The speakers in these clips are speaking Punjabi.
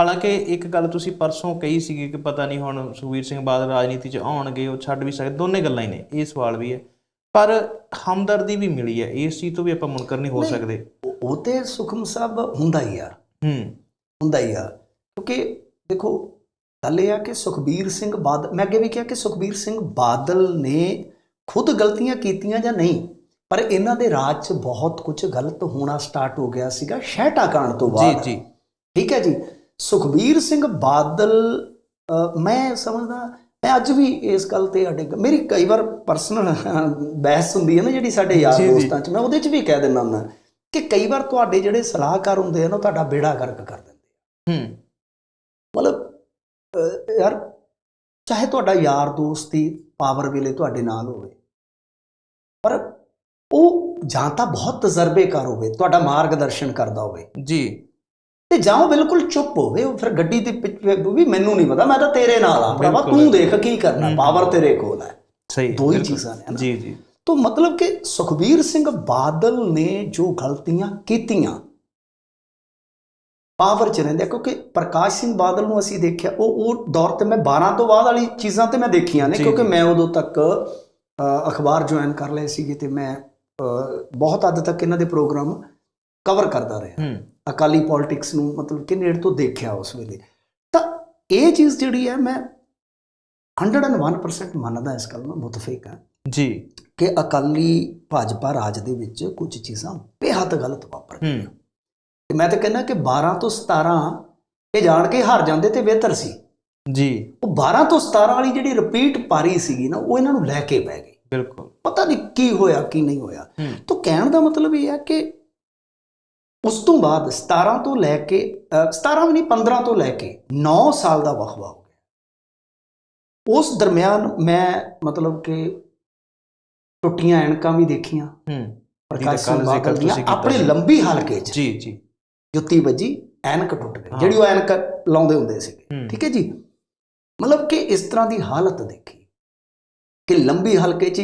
ਹਾਲਾਂਕਿ ਇੱਕ ਗੱਲ ਤੁਸੀਂ ਪਰਸੋਂ ਕਹੀ ਸੀਗੀ ਕਿ ਪਤਾ ਨਹੀਂ ਹੁਣ ਸੁਖਬੀਰ ਸਿੰਘ ਬਾਦਲ ਰਾਜਨੀਤੀ 'ਚ ਆਉਣਗੇ ਉਹ ਛੱਡ ਵੀ ਸਕਦੇ ਦੋਨੇ ਗੱਲਾਂ ਹੀ ਨੇ ਇਹ ਸਵਾਲ ਵੀ ਹੈ। ਪਰ ਹਮਦਰਦੀ ਵੀ ਮਿਲੀ ਹੈ ਇਸ ਚੀਜ਼ ਤੋਂ ਵੀ ਆਪਾਂ ਮੁਨਕਰ ਨਹੀਂ ਹੋ। ਸਕਦੇ। ਉਹ- ਤੇ ਸੁਖਮ ਸਾਹਿਬ ਹੁੰਦਾ ਹੀ ਆ। ਹੂੰ। ਹੁੰਦਾ ਹੀ ਆ। ਕਿਉਂਕਿ ਦੇਖੋ ਗੱਲ ਇਹ ਆ ਕਿ ਸੁਖਬੀਰ ਸਿੰਘ ਬਾਦਲ ਮੈਂ ਅੱਗੇ ਵੀ ਕਿਹਾ ਕਿ ਸੁਖਬੀਰ ਸਿੰਘ ਬਾਦਲ ਨੇ ਖੁਦ ਗਲਤੀਆਂ ਕੀਤੀਆਂ ਜਾਂ ਨਹੀਂ ਪਰ ਇਹਨਾਂ ਦੇ ਰਾਜ 'ਚ ਬਹੁਤ ਕੁਝ ਗਲਤ ਹੋਣਾ ਸਟਾਰਟ ਹੋ ਗਿਆ ਸੀਗਾ ਸ਼ਹਿਟਾ ਕਾਂਡ ਤੋਂ ਜੀ ਬਾਅਦ। ਜੀ। ਠੀਕ ਹੈ ਜੀ? ਸੁਖਬੀਰ ਸਿੰਘ ਬਾਦਲ ਮੈਂ ਸਮਝਦਾ ਮੈਂ ਅੱਜ ਵੀ ਇਸ ਗੱਲ ਤੇ ਅਡਿੱਗ ਮੇਰੀ ਕਈ ਵਾਰ ਪਰਸਨਲ ਬਹਿਸ ਹੁੰਦੀ ਹੈ ਨਾ ਜਿਹੜੀ ਸਾਡੇ ਯਾਰ। ਦੋਸਤਾਂ 'ਚ ਮੈਂ ਉਹਦੇ 'ਚ ਵੀ ਕਹਿ ਦਿੰਦਾ ਹੁੰਦਾ। ਕਿ ਕਈ ਵਾਰ ਤੁਹਾਡੇ ਜਿਹੜੇ ਸਲਾਹਕਾਰ ਹੁੰਦੇ ਆ ਨਾ ਉਹ ਤੁਹਾਡਾ ਬੇੜਾ ਗਰਕ ਕਰ ਦਿੰਦੇ ਹੂੰ। ਮਤਲਬ ਯਾਰ ਚਾਹੇ ਤੁਹਾਡਾ ਯਾਰ ਦੋਸਤ ਹੀ ਪਾਵਰ ਵੇਲੇ ਤੁਹਾਡੇ ਨਾਲ ਹੋਵੇ ਪਰ ਉਹ ਜਾਂ ਤਾਂ ਬਹੁਤ ਤਜਰਬੇਕਾਰ ਹੋਵੇ ਤੁਹਾਡਾ ਮਾਰਗਦਰਸ਼ਨ ਕਰਦਾ ਹੋਵੇ। ਜੀ। ਤੇ ਜਾਂ ਉਹ ਬਿਲਕੁਲ ਚੁੱਪ ਹੋਵੇ ਉਹ ਫਿਰ ਗੱਡੀ ਦੇ ਪਿੱਛੇ ਵੀ ਮੈਨੂੰ ਨਹੀਂ ਪਤਾ ਮੈਂ ਤਾਂ ਤੇਰੇ ਨਾਲ ਆ ਭਰਾਵਾ। ਤੂੰ ਦੇਖ ਕੀ ਕਰਨਾ। ਪਾਵਰ ਤੇਰੇ ਕੋਲ ਹੈ ਸਹੀ ਦੋ ਹੀ। ਚੀਜ਼ਾਂ ਨੇ। ਜੀ ਜੀ ਤੋਂ ਮਤਲਬ ਕਿ ਸੁਖਬੀਰ ਸਿੰਘ ਬਾਦਲ ਨੇ ਜੋ ਗਲਤੀਆਂ ਕੀਤੀਆਂ ਪਾਵਰ ਚ ਰਹਿੰਦੇ ਕਿਉਂਕਿ ਪ੍ਰਕਾਸ਼ ਸਿੰਘ ਬਾਦਲ ਨੂੰ ਅਸੀਂ ਦੇਖਿਆ ਉਹ ਉਹ ਦੌਰ ਤੇ ਮੈਂ 12 ਤੋਂ ਬਾਅਦ ਵਾਲੀ ਚੀਜ਼ਾਂ ਤੇ ਮੈਂ ਦੇਖੀਆਂ ਨੇ ਕਿਉਂਕਿ। ਮੈਂ ਉਦੋਂ ਤੱਕ ਅਖਬਾਰ ਜੁਆਇਨ ਕਰ ਲਏ ਸੀਗੇ ਤੇ ਮੈਂ ਬਹੁਤ ਹੱਦ ਤੱਕ ਇਹਨਾਂ ਦੇ ਪ੍ਰੋਗਰਾਮ ਕਵਰ ਕਰਦਾ ਰਿਹਾ ਹੂੰ ਅਕਾਲੀ ਪੋਲਿਟਿਕਸ ਨੂੰ ਮਤਲਬ ਕਿ ਨੇੜ ਤੋਂ ਦੇਖਿਆ ਉਸ ਵੇਲੇ। ਤਾਂ ਇਹ ਚੀਜ਼ ਜਿਹੜੀ ਹੈ ਮੈਂ 101% ਮੰਨਦਾ ਇਸ ਗੱਲ ਨੂੰ ਮੁਤਫਿਕ ਹਾਂ। ਜੀ। ਕਿ ਅਕਾਲੀ ਭਾਜਪਾ ਰਾਜ ਦੇ ਵਿੱਚ ਕੁਝ ਚੀਜ਼ਾਂ ਬੇਹੱਦ ਗਲਤ ਵਾਪਰ ਗਈਆਂ। ਤੇ ਮੈਂ ਤਾਂ ਕਹਿੰਦਾ ਕਿ 12 ਤੋਂ 17 ਇਹ ਜਾਣ ਕੇ ਹਾਰ ਜਾਂਦੇ ਤੇ ਬਿਹਤਰ ਸੀ। ਜੀ। ਉਹ 12 ਤੋਂ 17 ਵਾਲੀ ਜਿਹੜੀ ਰਿਪੀਟ ਪਾਰੀ ਸੀਗੀ ਨਾ ਉਹ ਇਹਨਾਂ ਨੂੰ ਲੈ ਕੇ ਪੈ ਗਈ। ਬਿਲਕੁਲ। ਪਤਾ ਨਹੀਂ ਕੀ ਹੋਇਆ ਕੀ ਨਹੀਂ ਹੋਇਆ। ਤਾਂ ਕਹਿਣ ਦਾ ਮਤਲਬ ਇਹ ਹੈ ਕਿ ਉਸ ਤੋਂ ਬਾਅਦ 17 ਤੋਂ ਲੈ ਕੇ ਅ, 17 ਵੀ ਨਹੀਂ 15 ਤੋਂ ਲੈ ਕੇ 9 ਸਾਲ ਦਾ ਵਕਫਾ ਹੋ ਗਿਆ। ਉਸ ਦਰਮਿਆਨ ਮੈਂ ਮਤਲਬ ਕਿ ਟੁੱਟੀਆਂ ਐਨਕਾਂ ਵੀ ਦੇਖੀਆਂ ਹੂੰ। ਪ੍ਰਕਾਸ਼ ਸਿੰਘ ਬਾਦਲ ਦੀਆਂ ਆਪਣੇ ਸੀ। ਲੰਬੀ ਹਲਕੇ 'ਚ। ਜੀ ਜੀ। ਜੁੱਤੀ ਵੱਜੀ ਐਨਕ ਟੁੱਟ ਗਈ। ਜਿਹੜੀ ਉਹ ਐਨਕ ਲਾਉਂਦੇ ਹੁੰਦੇ ਹੂੰ। ਠੀਕ ਹੈ ਜੀ? ਮਤਲਬ ਕਿ ਇਸ ਤਰ੍ਹਾਂ ਦੀ ਹਾਲਤ ਦੇਖੀ ਕਿ ਲੰਬੀ ਹਲਕੇ 'ਚ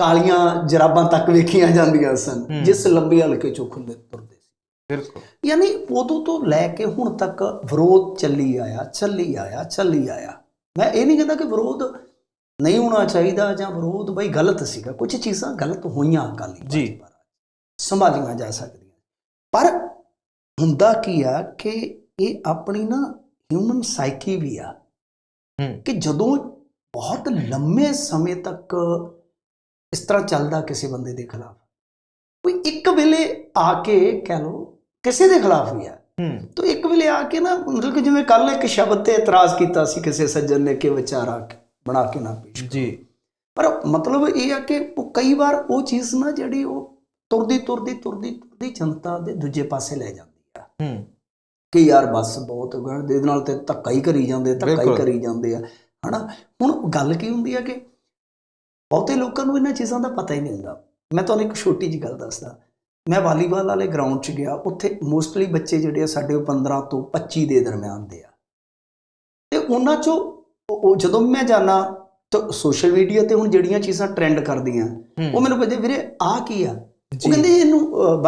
ਕਾਲੀਆਂ ਜਰਾਬਾਂ ਤੱਕ ਵੇਖੀਆਂ ਜਾਂਦੀਆਂ ਸਨ। ਜਿਸ ਲੰਬੀ ਹਲਕੇ 'ਚੋਂ ਖੁੱਲੇ ਤੁਰਦੇ ਸੀ। ਬਿਲਕੁਲ। ਯਾਨੀ ਉਦੋਂ ਤੋਂ ਲੈ ਕੇ ਹੁਣ ਤੱਕ ਵਿਰੋਧ ਚੱਲੀ ਆਇਆ ਚੱਲੀ ਆਇਆ ਚੱਲੀ ਆਇਆ। ਮੈਂ ਇਹ ਨਹੀਂ ਕਹਿੰਦਾ ਕਿ ਵਿਰੋਧ ਨਹੀਂ ਹੋਣਾ ਚਾਹੀਦਾ ਜਾਂ ਵਿਰੋਧ ਬਈ ਗਲਤ ਸੀਗਾ ਕੁਝ ਚੀਜ਼ਾਂ ਗਲਤ ਹੋਈਆਂ ਅਕਾਲੀ ਜੀ। ਸੰਭਾਲੀਆਂ ਜਾ ਸਕਦੀਆਂ। ਪਰ ਹੁੰਦਾ ਕੀ ਆ ਕਿ ਇਹ ਆਪਣੀ ਨਾ ਹਿਊਮਨ ਸਾਈਕੀ ਵੀ ਆ ਕਿ ਜਦੋਂ ਬਹੁਤ ਲੰਮੇ ਸਮੇਂ ਤੱਕ ਇਸ ਤਰ੍ਹਾਂ ਚੱਲਦਾ ਕਿਸੇ ਬੰਦੇ ਦੇ ਖਿਲਾਫ। ਕੋਈ ਇੱਕ ਵੇਲੇ ਆ ਕੇ ਕਹਿ ਲੋ ਕਿਸੇ ਦੇ ਖਿਲਾਫ ਵੀ ਆ। ਹੂੰ। ਤਾਂ ਇੱਕ ਵੇਲੇ ਆ ਕੇ ਨਾ ਮਤਲਬ ਕਿ ਜਿਵੇਂ ਕੱਲ ਇੱਕ ਸ਼ਬਦ ਤੇ ਇਤਰਾਜ਼ ਕੀਤਾ ਸੀ ਕਿਸੇ ਸੱਜਣ ਨੇ ਕਿ ਵਿਚਾਰਾ ਬਣਾ ਕੇ ਨਾ ਪੇਸ਼। ਜੀ। ਪਰ ਮਤਲਬ ਇਹ ਆ ਕਿ ਉਹ ਕਈ ਵਾਰ ਉਹ ਚੀਜ਼ ਨਾ ਜਿਹੜੀ ਉਹ ਤੁਰਦੀ ਤੁਰਦੀ ਤੁਰਦੀ ਤੁਰਦੀ ਜਨਤਾ ਦੇ ਦੂਜੇ ਪਾਸੇ ਲੈ ਜਾਂਦੀ ਆ। ਹੂੰ। ਕਿ ਯਾਰ ਬਸ ਬਹੁਤ ਗਿਆ ਦੇ ਨਾਲ ਤੇ ਧੱਕਾ ਹੀ ਕਰੀ ਜਾਂਦੇ ਧੱਕਾ ਹੀ। ਕਰੀ ਜਾਂਦੇ ਆ। ਹਨਾ? ਹੁਣ ਗੱਲ ਕੀ ਹੁੰਦੀ ਆ ਕਿ ਬਹੁਤੇ ਲੋਕਾਂ ਨੂੰ ਇਹਨਾਂ ਚੀਜ਼ਾਂ ਦਾ ਪਤਾ ਹੀ ਨਹੀਂ ਹੁੰਦਾ। ਮੈਂ ਤੁਹਾਨੂੰ ਇੱਕ ਛੋਟੀ ਜਿਹੀ ਗੱਲ ਦੱਸਦਾ। ਮੈਂ ਵਾਲੀਬਾਲ ਵਾਲੇ ਗਰਾਊਂਡ 'ਚ ਗਿਆ ਉੱਥੇ ਮੋਸਟਲੀ ਬੱਚੇ ਜਿਹੜੇ ਆ ਸਾਡੇ ਉਹ 15 ਤੋਂ 25 ਦੇ ਦਰਮਿਆਨ ਦੇ ਆ। ਤੇ ਉਹਨਾਂ 'ਚੋਂ ਉਹ ਜਦੋਂ ਮੈਂ ਜਾਣਾ ਤਾਂ ਸੋਸ਼ਲ ਮੀਡੀਆ ਤੇ ਹੁਣ ਜਿਹੜੀਆਂ ਚੀਜ਼ਾਂ ਟ੍ਰੈਂਡ ਕਰਦੀਆਂ ਉਹ ਮੈਨੂੰ ਪੁੱਛਦੇ ਵੀਰੇ ਆ ਕੀ ਆ? ਉਹ ਜੀ। ਕਹਿੰਦੇ ਇਹਨੂੰ ਫ-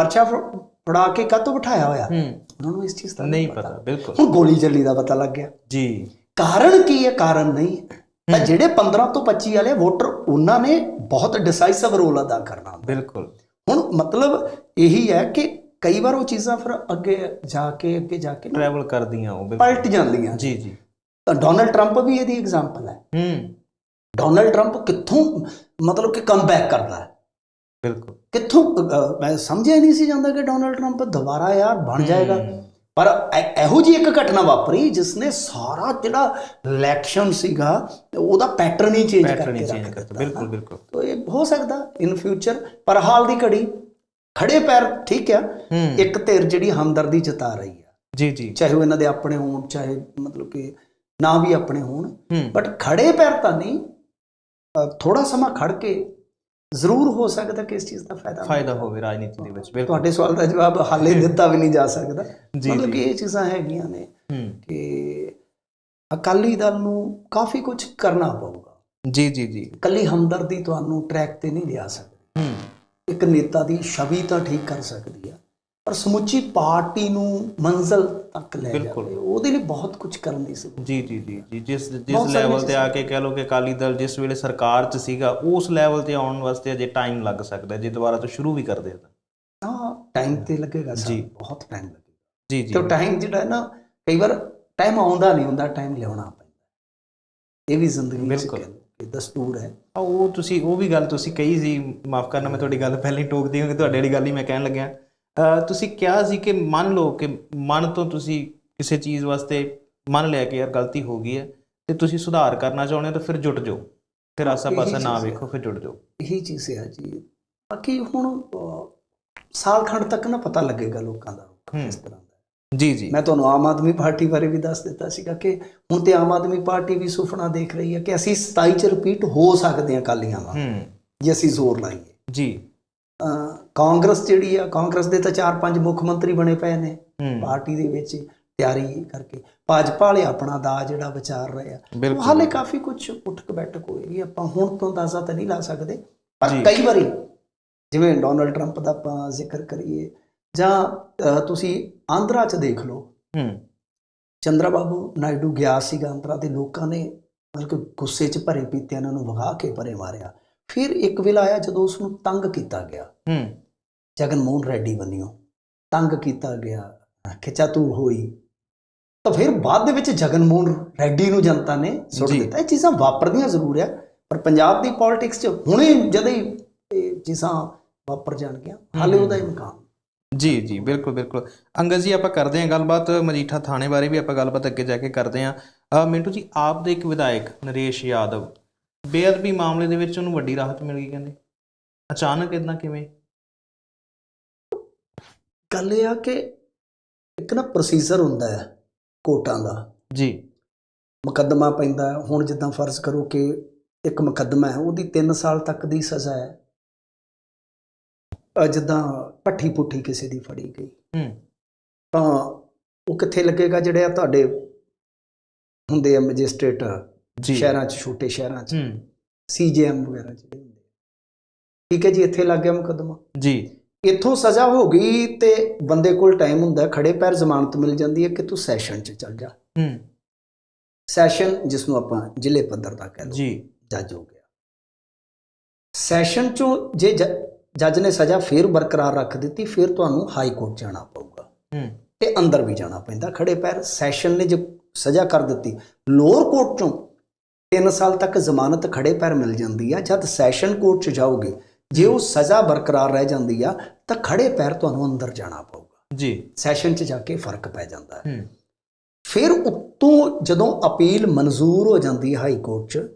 ਫੜਾ ਕੇ ਕਾਹਤੋਂ ਬਿਠਾਇਆ ਹੋਇਆ? ਉਹਨਾਂ ਨੂੰ ਇਸ ਚੀਜ਼ ਦਾ ਨਹੀਂ ਪਤਾ। ਬਿਲਕੁਲ। ਹੁਣ ਗੋਲੀ ਚੱਲੀ ਦਾ ਪਤਾ ਲੱਗ ਗਿਆ। ਜੀ। ਕਾਰਨ ਕੀ ਹੈ? ਕਾਰਨ ਨਹੀਂ। ਤਾਂ। ਜਿਹੜੇ 15 ਤੋਂ 25 ਵਾਲੇ ਵੋਟਰ ਉਹਨਾਂ ਨੇ ਬਹੁਤ ਡਿਸਾਈਸਿਵ ਰੋਲ ਅਦਾ ਕਰਨਾ। ਬਿਲਕੁਲ। ਹੁਣ ਮਤਲਬ ਇਹੀ ਹੈ ਕਿ ਕਈ ਵਾਰ ਉਹ ਚੀਜ਼ਾਂ ਫਿਰ ਅੱਗੇ ਜਾ ਕੇ ਅੱਗੇ ਜਾ ਕੇ ਟਰੈਵਲ ਕਰਦੀਆਂ ਉਹ ਪਲਟ ਜਾਂਦੀਆਂ। ਜੀ ਜੀ। ਤਾਂ ਡੋਨਲਡ ਟਰੰਪ ਵੀ ਇਹਦੀ ਐਗਜ਼ਾਮਪਲ ਹੈ। ਹੂੰ। ਡੋਨਲਡ ਟਰੰਪ ਕਿੱਥੋਂ ਮਤਲਬ ਕਿ ਕਮਬੈਕ ਕਰਦਾ ਹੈ। ਬਿਲਕੁਲ। ਕਿੱਥੋਂ ਮੈਂ ਸਮਝਿਆ ਨਹੀਂ ਸੀ ਜਾਂਦਾ ਕਿ ਡੋਨਲਡ ਟਰੰਪ ਦੁਬਾਰਾ ਯਾਰ ਬਣ ਜਾਏਗਾ। ਪਰ ਇਹੋ ਜੀ ਇੱਕ ਘਟਨਾ ਵਾਪਰੀ ਜਿਸ ਨੇ ਸਾਰਾ ਜਿਹੜਾ ਇਲੈਕਸ਼ਨ ਸੀਗਾ ਉਹਦਾ ਪੈਟਰਨ ਹੀ ਚੇਂਜ ਕਰਕੇ ਰੱਖ ਦਿੱਤਾ। ਬਿਲਕੁਲ ਬਿਲਕੁਲ। ਤੋ ਇਹ ਹੋ ਸਕਦਾ ਇਨ ਫਿਊਚਰ ਪਰ ਹਾਲ ਦੀ ਘੜੀ ਖੜੇ ਪੈਰ ਠੀਕ ਆ ਇੱਕ ਧਿਰ ਜਿਹੜੀ ਹਮਦਰਦੀ ਜਤਾ ਰਹੀ ਆ। ਜੀ ਜੀ। ਚਾਹੇ ਉਹ ਇਹਨਾਂ ਦੇ ਆਪਣੇ ਹੋਣ ਚਾਹੇ ਮਤਲਬ ਕਿ ਨਾ ਵੀ ਆਪਣੇ ਹੋਣ। ਬਟ ਖੜੇ ਪੈਰ ਤਾਂ ਨਹੀਂ ਥੋੜਾ ਸਮਾਂ ਖੜ ਕੇ ਜ਼ਰੂਰ ਹੋ ਸਕਦਾ ਕਿ ਇਸ ਚੀਜ਼ ਦਾ ਫਾਇਦਾ ਫਾਇਦਾ ਹੋਵੇ। ਰਾਜਨੀਤੀ ਦੇ ਵਿੱਚ ਬਿਲਕੁਲ। ਤੁਹਾਡੇ ਸਵਾਲ ਦਾ ਜਵਾਬ ਹਾਲੇ ਦਿੱਤਾ ਵੀ ਨਹੀਂ ਜਾ ਸਕਦਾ। ਮਤਲਬ ਕਿ ਇਹ ਚੀਜ਼ਾਂ ਹੈਗੀਆਂ ਨੇ ਕਿ ਅਕਾਲੀ ਦਲ ਨੂੰ ਕਾਫੀ ਕੁਝ ਕਰਨਾ ਪਊਗਾ। ਜੀ ਜੀ ਜੀ। ਕੱਲੀ ਹਮਦਰਦੀ ਤੁਹਾਨੂੰ ਟਰੈਕ ਤੇ ਨਹੀਂ ਲਿਆ ਸਕਦੀ। ਇੱਕ ਨੇਤਾ ਦੀ ਛਵੀ ਤਾਂ ਠੀਕ ਕਰ ਸਕਦੀ ਆ। ਪਰ ਸਮੁੱਚੀ ਪਾਰਟੀ ਨੂੰ ਮੰਜ਼ਲ ਤੱਕ ਲੈ। ਜਾਵੇ ਉਹਦੇ ਲਈ ਬਹੁਤ ਕੁਝ ਕਰਨ ਦੀ ਜ਼ਰੂਰਤ ਜੀ ਜੀ ਜੀ ਜੀ ਜਿਸ ਜਿਸ ਲੈਵਲ ਤੇ ਆ ਕੇ ਕਹਿ ਲਓ ਕਿ ਅਕਾਲੀ ਦਲ ਜਿਸ ਵੇਲੇ ਸਰਕਾਰ 'ਚ ਸੀਗਾ ਉਸ ਲੈਵਲ ਤੇ ਆਉਣ ਵਾਸਤੇ ਅਜੇ ਟਾਈਮ ਲੱਗ ਸਕਦਾ ਜੇ ਦੁਬਾਰਾ ਤੋਂ ਸ਼ੁਰੂ ਵੀ ਕਰਦੇ ਤਾਂ। ਹਾਂ ਟਾਈਮ ਤੇ ਲੱਗੇਗਾ ਜੀ। ਬਹੁਤ ਟਾਈਮ ਲੱਗੇਗਾ। ਜੀ ਜੀ। ਤੇ ਟਾਈਮ ਜਿਹੜਾ ਹੈ ਨਾ ਕਈ ਵਾਰ ਟਾਈਮ ਆਉਂਦਾ ਨਹੀਂ ਹੁੰਦਾ ਟਾਈਮ ਲਿਆਉਣਾ ਪੈਂਦਾ ਇਹ ਵੀ ਜ਼ਿੰਦਗੀ ਵਿੱਚ ਬਿਲਕੁਲ। ਕਿ ਦਸਤੂਰ ਹੈ। ਉਹ ਤੁਸੀਂ ਉਹ ਵੀ ਗੱਲ ਤੁਸੀਂ ਕਹੀ ਸੀ ਮਾਫ ਕਰਨਾ ਮੈਂ ਤੁਹਾਡੀ ਗੱਲ ਪਹਿਲਾਂ ਹੀ ਟੋਕਦੀ ਹਾਂ ਕਿ ਤੁਹਾਡੇ ਵਾਲੀ ਗੱਲ ਹੀ ਮੈਂ ਕਹਿਣ ਲੱਗਿਆ। ਤੁਸੀਂ ਕਿਹਾ ਸੀ ਕਿ ਮੰਨ ਲਓ ਕਿ ਮਨ ਤੋਂ ਤੁਸੀਂ ਕਿਸੇ ਚੀਜ਼ ਵਾਸਤੇ ਮੰਨ ਲਿਆ ਕਿ ਯਾਰ ਗਲਤੀ ਹੋ ਗਈ ਹੈ ਤੇ ਤੁਸੀਂ ਸੁਧਾਰ ਕਰਨਾ ਚਾਹੁੰਦੇ ਹੋ ਤਾਂ ਫਿਰ ਜੁਟ ਜਾਓ। ਫਿਰ ਆਸਾ ਪਾਸਾ ਇਹੀ ਨਾ। ਵੇਖੋ ਫਿਰ ਜੁਟ ਜਾਓ। ਇਹੀ ਚੀਜ਼ ਹੈ ਜੀ। ਬਾਕੀ ਹੁਣ ਸਾਲ ਖੰਡ ਤੱਕ ਨਾ ਪਤਾ ਲੱਗੇਗਾ ਲੋਕਾਂ ਦਾ। ਕਿਸ ਤਰ੍ਹਾਂ ਦਾ ਜੀ ਜੀ। ਮੈਂ ਤੁਹਾਨੂੰ ਆਮ ਆਦਮੀ ਪਾਰਟੀ ਬਾਰੇ ਵੀ ਦੱਸ ਦਿੱਤਾ ਸੀਗਾ ਕਿ ਹੁਣ ਤੇ ਆਮ ਆਦਮੀ ਪਾਰਟੀ ਵੀ ਸੁਪਨਾ ਦੇਖ ਰਹੀ ਹੈ ਕਿ ਅਸੀਂ 27 ਚ ਰਿਪੀਟ ਹੋ ਸਕਦੇ ਹਾਂ ਕਾਲੀਆਂ ਵਾਂ ਹੂੰ। ਜੇ ਅਸੀਂ ਜ਼ੋਰ ਲਾਈਏ। ਜੀ। ਕਾਂਗਰਸ ਜਿਹੜੀ ਆ ਕਾਂਗਰਸ ਦੇ ਤਾਂ ਚਾਰ ਪੰਜ ਮੁੱਖ ਮੰਤਰੀ ਬਣੇ ਪਏ ਨੇ ਪਾਰਟੀ ਦੇ ਵਿੱਚ ਤਿਆਰੀ ਕਰਕੇ। ਭਾਜਪਾ ਵਾਲੇ ਆਪਣਾ ਦਾ ਜਿਹੜਾ ਵਿਚਾਰ ਰਹੇ ਆ ਹਾਲੇ ਕਾਫੀ ਕੁਝ ਉੱਠਕ ਬੈਠਕ ਹੋਏਗੀ ਆਪਾਂ ਹੁਣ ਤੋਂ ਅੰਦਾਜ਼ਾ ਤਾਂ ਨਹੀਂ ਲਾ ਸਕਦੇ ਪਰ। ਕਈ ਵਾਰੀ ਜਿਵੇਂ ਡੋਨਲਡ ਟਰੰਪ ਦਾ ਆਪਾਂ ਜ਼ਿਕਰ ਕਰੀਏ ਜਾਂ ਤੁਸੀਂ ਆਂਧਰਾ 'ਚ ਦੇਖ ਲਓ। ਹੂੰ। ਚੰਦਰਾ ਬਾਬੂ ਨਾਇਡੂ ਗਿਆ ਸੀਗਾ ਆਂਧਰਾ ਦੇ ਲੋਕਾਂ ਨੇ ਮਤਲਬ ਕਿ ਗੁੱਸੇ 'ਚ ਭਰੇ ਪੀਤੇ ਇਹਨਾਂ ਨੂੰ ਵਗਾ ਕੇ ਪਰੇ ਮਾਰਿਆ। ਫਿਰ ਇੱਕ ਵੇਲਾ ਆਇਆ ਜਦੋਂ ਉਸ ਨੂੰ ਤੰਗ ਕੀਤਾ ਗਿਆ। ਹੂੰ। ਜਗਨ ਮੋਹਨ ਰੈਡੀ ਬੰਨਿਓ। ਤੰਗ ਕੀਤਾ ਗਿਆ। ਖਿਚਾ ਤੂੰ ਹੋਈ। ਤਾਂ ਫਿਰ ਬਾਅਦ ਦੇ ਵਿੱਚ ਜਗਨ ਮੋਹਨ ਰੈਡੀ ਨੂੰ ਜਨਤਾ ਨੇ ਸੁੱਟ। ਦਿੱਤਾ। ਇਹ ਚੀਜ਼ਾਂ ਵਾਪਰਦੀਆਂ ਜ਼ਰੂਰ ਆ ਪਰ ਪੰਜਾਬ ਦੀ ਪੋਲਿਟਿਕਸ 'ਚ ਹੁਣੇ ਜਦ ਹੀ ਇਹ ਚੀਜ਼ਾਂ ਵਾਪਰ ਜਾਣਗੀਆਂ ਹਾਲੇ ਉਹਦਾ ਇਮਕਾਨ। ਜੀ ਜੀ ਬਿਲਕੁਲ ਬਿਲਕੁਲ। ਅੰਗਦ ਜੀ ਆਪਾਂ ਕਰਦੇ ਹਾਂ ਗੱਲਬਾਤ ਮਜੀਠਾ ਥਾਣੇ ਬਾਰੇ ਵੀ ਆਪਾਂ ਗੱਲਬਾਤ ਅੱਗੇ ਜਾ ਕੇ ਕਰਦੇ ਹਾਂ। ਮਿੰਟੂ ਜੀ ਆਪ ਦੇ ਇੱਕ ਵਿਧਾਇਕ ਨਰੇਸ਼ ਯਾਦਵ ਬੇਅਦਬੀ ਮਾਮਲੇ ਦੇ ਵਿੱਚ ਉਹਨੂੰ ਵੱਡੀ ਰਾਹਤ ਮਿਲ ਗਈ ਕਹਿੰਦੇ। ਅਚਾਨਕ ਇਦਾਂ ਕਿਵੇਂ? ਗੱਲ ਇਹ ਆ ਕਿ ਇੱਕ ਨਾ ਪ੍ਰੋਸੀਜਰ ਹੁੰਦਾ ਹੈ ਕੋਰਟਾਂ ਦਾ। ਜੀ। ਮੁਕੱਦਮਾ ਪੈਂਦਾ। ਹੁਣ ਜਿੱਦਾਂ ਫਰਜ਼ ਕਰੋ ਕਿ ਇੱਕ ਮੁਕੱਦਮਾ ਹੈ ਉਹਦੀ 3 ਸਾਲ ਤੱਕ ਦੀ ਸਜ਼ਾ ਹੈ। ਜਿੱਦਾਂ ਪੱਠੀ ਪੁੱਠੀ ਕਿਸੇ ਦੀ ਫੜੀ ਗਈ। ਹੂੰ। ਤਾਂ ਉਹ ਕਿੱਥੇ ਲੱਗੇਗਾ ਜਿਹੜੇ ਆ ਤੁਹਾਡੇ ਹੁੰਦੇ ਆ ਮੈਜਿਸਟ੍ਰੇਟ ਜੀ। ਸ਼ਹਿਰਾਂ 'ਚ ਛੋਟੇ ਸ਼ਹਿਰਾਂ 'ਚ? ਹੂੰ। ਸੀਜੀਐਮ ਵਗੈਰਾ ਜਿਹੜੇ ਹੁੰਦੇ। ਠੀਕ ਹੈ ਜੀ ਇੱਥੇ ਲੱਗ ਗਿਆ ਮੁਕੱਦਮਾ। ਜੀ। ਇੱਥੋਂ ਸਜ਼ਾ ਹੋ ਗਈ ਤੇ ਬੰਦੇ ਕੋਲ ਟਾਈਮ ਹੁੰਦਾ ਖੜੇ ਪੈਰ ਜ਼ਮਾਨਤ ਮਿਲ ਜਾਂਦੀ ਹੈ ਕਿ ਤੂੰ ਸੈਸ਼ਨ 'ਚ ਚੱਲ ਜਾ। ਹੂੰ। ਸੈਸ਼ਨ ਜਿਸ ਨੂੰ ਆਪਾਂ ਜ਼ਿਲ੍ਹੇ ਪੱਧਰ ਦਾ ਕਹਿ ਲਓ ਜੀ। ਜੱਜ ਹੋ ਗਿਆ। ਸੈਸ਼ਨ ਚੋਂ ਜੇ ਜ- ਜੱਜ ਨੇ ਸਜ਼ਾ ਫੇਰ ਬਰਕਰਾਰ ਰੱਖ ਦਿੱਤੀ ਫਿਰ ਤੁਹਾਨੂੰ ਹਾਈ ਕੋਰਟ ਜਾਣਾ ਪਊਗਾ। ਹੂੰ। ਤੇ ਅੰਦਰ ਵੀ ਜਾਣਾ ਪੈਂਦਾ ਖੜੇ ਪੈਰ। ਸੈਸ਼ਨ ਨੇ ਜੇ ਸਜ਼ਾ ਕਰ ਦਿੱਤੀ ਲੋਅਰ ਕੋਰਟ ਚੋਂ 3 ਸਾਲ ਤੱਕ ਜ਼ਮਾਨਤ ਖੜੇ ਪੈਰ ਮਿਲ ਜਾਂਦੀ ਆ ਜਦ ਸੈਸ਼ਨ ਕੋਰਟ ਚ ਜਾਓਗੇ ਜੇ ਉਹ ਸਜ਼ਾ ਬਰਕਰਾਰ ਰਹਿ ਜਾਂਦੀ ਆ ਤਾਂ ਖੜੇ ਪੈਰ ਤੁਹਾਨੂੰ ਅੰਦਰ ਜਾਣਾ ਪਊਗਾ। ਜੀ। ਸੈਸ਼ਨ ਚ ਜਾ ਕੇ ਫ਼ਰਕ ਪੈ ਜਾਂਦਾ ਹੈ। ਫਿਰ ਉੱਤੋਂ ਜਦੋਂ ਅਪੀਲ ਮਨਜ਼ੂਰ ਹੋ ਜਾਂਦੀ ਹੈ ਹਾਈ ਕੋਰਟ ਚ